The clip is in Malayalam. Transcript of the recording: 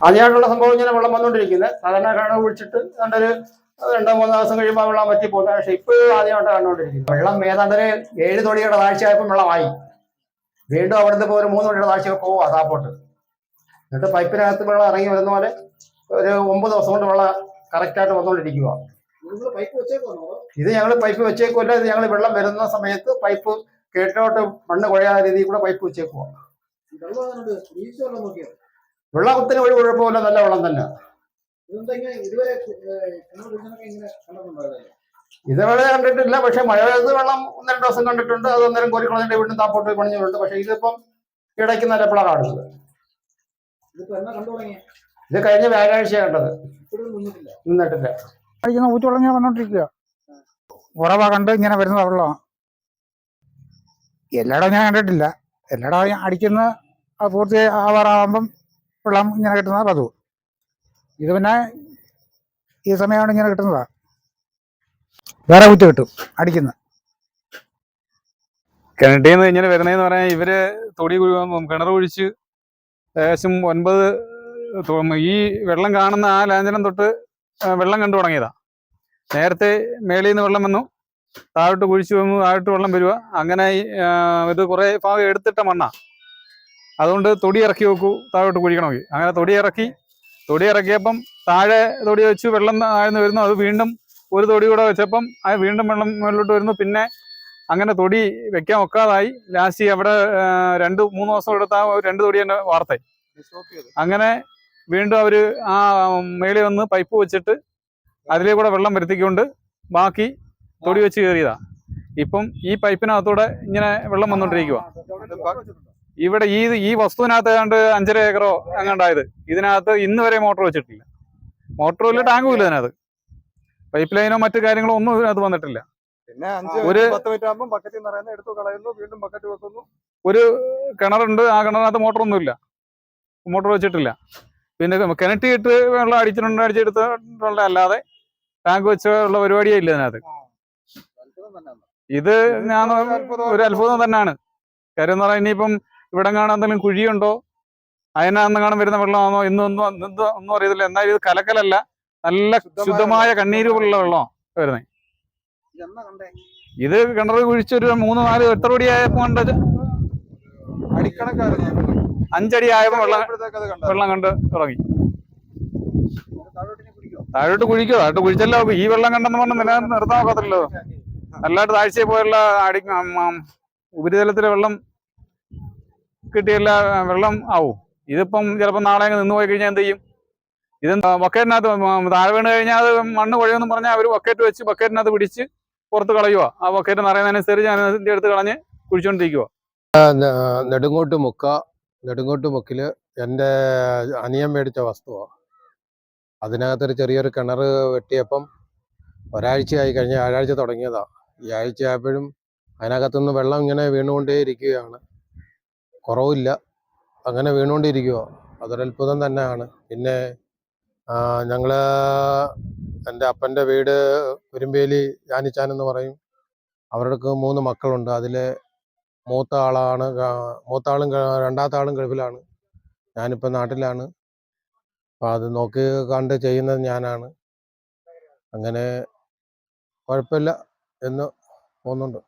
ആദ്യമായിട്ടുള്ള സംഭവം ഇങ്ങനെ വെള്ളം വന്നുകൊണ്ടിരിക്കുന്നത് സാധാരണ കിണർ കുഴിച്ചിട്ട് ഏതാണ്ടൊരു രണ്ടോ മൂന്നോ ദിവസം കഴിയുമ്പോൾ വെള്ളം വറ്റി പോകുന്നത് പക്ഷെ ഇപ്പോഴും ആദ്യമായിട്ട് കണ്ടുകൊണ്ടിരിക്കുന്നത് വെള്ളം ഏതാണ്ട് ഒരു ഏഴ് തൊടിയുടെ താഴ്ചയായപ്പോൾ വെള്ളമായി. വീണ്ടും അവിടുന്ന് ഇപ്പോൾ ഒരു മൂന്ന് തൊടിയുടെ താഴ്ച പോവുക താപ്പോട്ട് എന്നിട്ട് പൈപ്പിനകത്ത് വെള്ളം ഇറങ്ങി വരുന്ന പോലെ ഒരു ഒമ്പത് ദിവസം കൊണ്ട് വെള്ളം കറക്റ്റായിട്ട് വന്നുകൊണ്ടിരിക്കുക നിങ്ങൾ പൈപ്പ് വെച്ചേക്കാണോ ഇത് ഞങ്ങൾ പൈപ്പ് വെച്ചേക്കുമല്ല ഇത് ഞങ്ങൾ വെള്ളം വരുന്ന സമയത്ത് പൈപ്പ് കേട്ടോട്ട് മണ്ണ് കുഴയാത്ത രീതിയിൽ കൂടെ പൈപ്പ് വെച്ചേക്കുക വെള്ളത്തിന് ഒരു കുഴപ്പമില്ല നല്ല വെള്ളം തന്നെ. ഇതുവരെ കണ്ടിട്ടില്ല പക്ഷെ മഴ പെയ്ത് വെള്ളം ഒന്ന് രണ്ട് ദിവസം കണ്ടിട്ടുണ്ട് അത് അന്നേരം കോരിക്കുളത്തിന്റെ വീണ്ടും താപ്പോട്ട് പോയി പണിഞ്ഞിട്ടുണ്ട് പക്ഷെ ഇതിപ്പം ഇടയ്ക്ക് നല്ല പിള്ള കാണുന്നത് ഇത് കഴിഞ്ഞ വ്യാഴാഴ്ച കണ്ടത്. നിന്നിട്ടില്ല. കഴിക്കുന്ന ഊറ്റുവെള്ളം ഇങ്ങനെ വന്നോണ്ടിരിക്കുക ഉറവ കണ്ട് ഇങ്ങനെ വരുന്ന വെള്ളം. എല്ലായിടവും ഞാൻ കണ്ടിട്ടില്ല. എല്ലായിടവും അടിക്കുന്ന പൂർത്തി ആവാറാകുമ്പം വെള്ളം ഇങ്ങനെ കിട്ടുന്നതാ പതിവ് ഇത് പിന്നെ ഈ സമയമാണ് ഇങ്ങനെ കിട്ടുന്നതാ. വേറെ കുറ്റ കിട്ടും അടിക്കുന്ന. കിണറ്റിൽ നിന്ന് ഇങ്ങനെ വരുന്നതെന്ന് പറയാൻ ഇവർ തൊടി കിണർ ഒഴിച്ച് ഏകദേശം ഒൻപത് ഈ വെള്ളം കാണുന്ന ആ ലാഞ്ചനം തൊട്ട് വെള്ളം കണ്ടു തുടങ്ങിയതാ. നേരത്തെ മേളിൽ നിന്ന് വെള്ളം വന്നു താഴോട്ട് കുഴിച്ചു വന്നു താഴോട്ട് വെള്ളം വരിക അങ്ങനെ ഇത് കുറെ ഭാഗം എടുത്തിട്ട മണ്ണാ. അതുകൊണ്ട് തൊടി ഇറക്കി വെക്കൂ താഴോട്ട് കുഴിക്കണമെങ്കിൽ അങ്ങനെ തൊടി ഇറക്കി തൊടി ഇറക്കിയപ്പം താഴെ തൊടി വെച്ച് വെള്ളം താഴ്ന്നു വരുന്നു അത് വീണ്ടും ഒരു തൊടി കൂടെ വെച്ചപ്പം അത് വീണ്ടും വെള്ളം മുകളിലോട്ട് വരുന്നു പിന്നെ അങ്ങനെ തൊടി വെക്കാൻ ഒക്കാതായി ലാസ്റ്റ് അവിടെ രണ്ട് മൂന്ന് ദിവസം എടുത്ത രണ്ട് തൊടി തന്നെ വാർത്ത അങ്ങനെ വീണ്ടും അവർ ആ മേളിൽ വന്ന് പൈപ്പ് വെച്ചിട്ട് അതിലേ കൂടെ വെള്ളം വരുത്തിക്കൊണ്ട് ബാക്കി തൊടി വെച്ച് കയറിയതാ ഇപ്പം ഈ പൈപ്പിനകത്തൂടെ ഇങ്ങനെ വെള്ളം വന്നോണ്ടിരിക്കുക ഇവിടെ ഈ ഈ വസ്തുവിനകത്ത് ഏതാണ്ട് അഞ്ചര ഏക്കറോ അങ്ങണ്ടായത് ഇതിനകത്ത് ഇന്ന് വരെ മോട്ടോർ വെച്ചിട്ടില്ല. മോട്ടറും ഇല്ല ടാങ്കും ഇല്ല ഇതിനകത്ത്. പൈപ്പ് ലൈനോ മറ്റു കാര്യങ്ങളോ ഒന്നും ഇതിനകത്ത് വന്നിട്ടില്ല. പിന്നെ ഒരു- പത്ത് മിനിറ്റ് ആകുമ്പോൾ ബക്കറ്റിൽ നിറയുന്ന എടുത്തു കളയുന്നു വീണ്ടും ബക്കറ്റ് വെക്കുന്നു. കിണറുണ്ട് ആ കിണറിനകത്ത് മോട്ടറൊന്നുമില്ല മോട്ടോർ വെച്ചിട്ടില്ല. പിന്നെ കിണറ്റിയിട്ട് വെള്ളം അടിച്ചിട്ടുണ്ട് അടിച്ചെടുത്തിട്ടുള്ള അല്ലാതെ ടാങ്ക് വെച്ചുള്ള പരിപാടിയേ ഇല്ല ഇതിനകത്ത്. ഇത് ഞാൻ ഒരു അത്ഭുതം തന്നെയാണ്. കാര്യം എന്ന് പറഞ്ഞാൽ ഇനിയിപ്പം ഇവിടെ കാണാൻ എന്തെങ്കിലും കുഴിയുണ്ടോ? അതിനകത്ത് കാണാൻ വരുന്ന വെള്ളമാണോ? ഇന്നും ഒന്നും ഒന്നും ഒന്നും അറിയത്തില്ല. എന്നാൽ ഇത് കലക്കലല്ല. നല്ല ശുദ്ധമായ കണ്ണീര് പോലുള്ള വെള്ളം വരുന്നത് ഇത് കിണർ കുഴിച്ചൊരു മൂന്ന് നാല് എത്ര അടി ആയപ്പോ കണ്ട അഞ്ചടി ആയപ്പോ വെള്ളം വെള്ളം കണ്ട് തുടങ്ങി താഴോട്ട് കുഴിക്കോ? താഴോട്ട് കുഴിച്ചല്ലോ ഈ വെള്ളം കണ്ടെന്ന് പറഞ്ഞ് നിലനിർത്താൻ നിർത്താൻ ഒക്കത്തില്ലല്ലോ നല്ലതായിട്ട് താഴ്ചയിൽ പോയുള്ള അടി ഉപരിതലത്തിലെ വെള്ളം കിട്ടിയല്ല വെള്ളം ആവും. ഇതിപ്പം ചിലപ്പോൾ നാളെ അങ്ങ് നിന്ന് പോയി കഴിഞ്ഞാൽ എന്ത് ചെയ്യും? ഇത് ബക്കറ്റിനകത്ത് താഴെ വീണ് കഴിഞ്ഞാൽ അത് മണ്ണ് കുഴയെന്ന് പറഞ്ഞാൽ അവർ ബക്കറ്റ് വെച്ച് ബക്കറ്റിനകത്ത് പിടിച്ച് പുറത്ത് കളയുക ആ ബക്കറ്റ് നിറയുന്നതനുസരിച്ച് അതിന്റെ അടുത്ത് കളഞ്ഞ് കുഴിച്ചുകൊണ്ടിരിക്കുക നെടുങ്ങോട്ട് മുക്ക നെടുങ്ങോട്ട് മുക്കിൽ എന്റെ അനിയൻ മേടിച്ച വസ്തുവാണ് അതിനകത്തൊരു ചെറിയൊരു കിണർ വെട്ടിയപ്പം ഒരാഴ്ചയായി കഴിഞ്ഞ ആഴ്ച തുടങ്ങിയതാണ് ഈ ആഴ്ച ആയപ്പോഴും അതിനകത്തുനിന്ന് വെള്ളം ഇങ്ങനെ വീണുകൊണ്ടേ ഇരിക്കുകയാണ് കുറവില്ല. അങ്ങനെ വീണുകൊണ്ടിരിക്കുക അതൊരു അത്ഭുതം തന്നെയാണ്. പിന്നെ ഞങ്ങൾ എന്റെ അപ്പന്റെ വീട് കുരുമ്പേലി ജാനിച്ചാൻ എന്ന് പറയും. അവർക്ക് മൂന്ന് മക്കളുണ്ട്. അതിൽ മൂത്ത ആളാണ് മൂത്ത ആളും രണ്ടാമത്തെ ആളും ഗൾഫിലാണ്. ഞാനിപ്പോൾ നാട്ടിലാണ്. അപ്പം അത് നോക്കി കണ്ട് ചെയ്യുന്നത് ഞാനാണ്. അങ്ങനെ കുഴപ്പമില്ല എന്ന് തോന്നുന്നുണ്ട്.